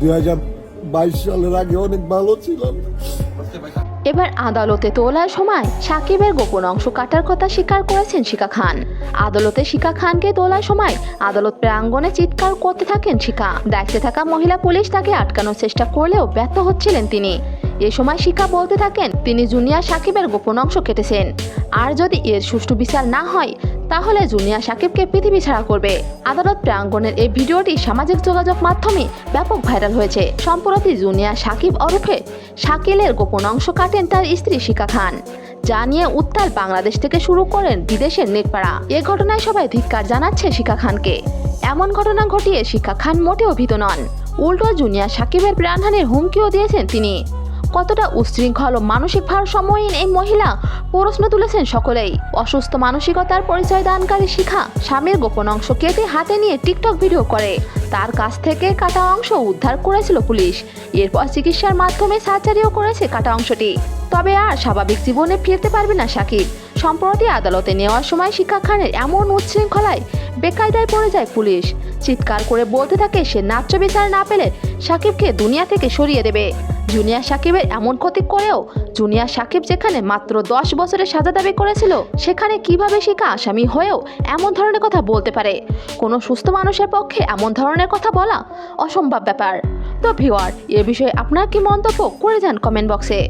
দুই হাজার বাইশ সালের আগে অনেক ভালো ছিলাম। এবার আদালতে তোলার সময় সাকিবের গোপন অংশ কাটার কথা স্বীকার করেছেন শিকা খান। আদালতে শিকা খানকে তোলার সময় আদালত প্রাঙ্গণে চিৎকার করতে থাকেন শিকা। দায়িত্বে থাকা মহিলা পুলিশ তাকে আটকানোর চেষ্টা করলেও ব্যর্থ হচ্ছিলেন তিনি। এ সময় শিকা বলতে থাকেন তিনি জুনিয়র সাকিবের গোপন অংশ কেটেছেন। আর যদি এর সুষ্ঠু বিচার না হয় তাহলে জুনিয়র সাকিবকে পৃথিবী ছাড়া করবে। আদালত প্রাঙ্গণের এই ভিডিওটি সামাজিক যোগাযোগ মাধ্যমে ব্যাপক ভাইরাল হয়েছে। সম্প্রতি জুনিয়র সাকিব ওরফে শাকিলের গোপন অংশ কাটেন তার স্ত্রী শিকা খান। যা নিয়ে উত্তাল বাংলাদেশ থেকে শুরু করেন বিদেশের নেটপাড়া। এ ঘটনায় সবাই ধিক্কার জানাচ্ছে শিকা খানকে। এমন ঘটনা ঘটিয়ে শিকা খান মোটেও ভীত নন। উল্টো জুনিয়র সাকিবের প্রাণহানির হুমকিও দিয়েছেন তিনি। কতটা উশৃঙ্খল ও মানসিক ভারসাম্যহীন এই মহিলা? প্রশ্ন তুলেছেন সকলেই। অসুস্থ মানসিকতার পরিচয় দানকারী শিখা স্বামীর গোপন অংশ কেটে হাতে নিয়ে টিকটক ভিডিও করে। তার কাছ থেকে কাটা অংশ উদ্ধার করেছিল পুলিশ। এরপর চিকিৎসার মাধ্যমে সার্জারিও করেছে কাটা অংশটি। তবে আর স্বাভাবিক জীবনে ফিরতে পারবে না সাকিব সম্প্রতি আদালতে নেওয়ার সময় শিক্ষা খানের এমন উচ্ছৃঙ্খলায় বেকায়দায় পড়ে যায় পুলিশ। চিৎকার করে বলতে থাকে সে ন্যায্য বিচার না পেলে সাকিবকে দুনিয়া থেকে সরিয়ে দেবে। জুনিয়র সাকিবের এমন ক্ষতি করেও জুনিয়র সাকিব যেখানে মাত্র দশ বছরের সাজা দাবি করেছিল, সেখানে কীভাবে শিকা আসামি হয়েও এমন ধরনের কথা বলতে পারে। কোনো সুস্থ মানুষের পক্ষে এমন ধরনের কথা বলা অসম্ভব ব্যাপার। তো ভিওয়ার এ বিষয়ে আপনার কি মন্তব্য করে যান কমেন্ট বক্সে।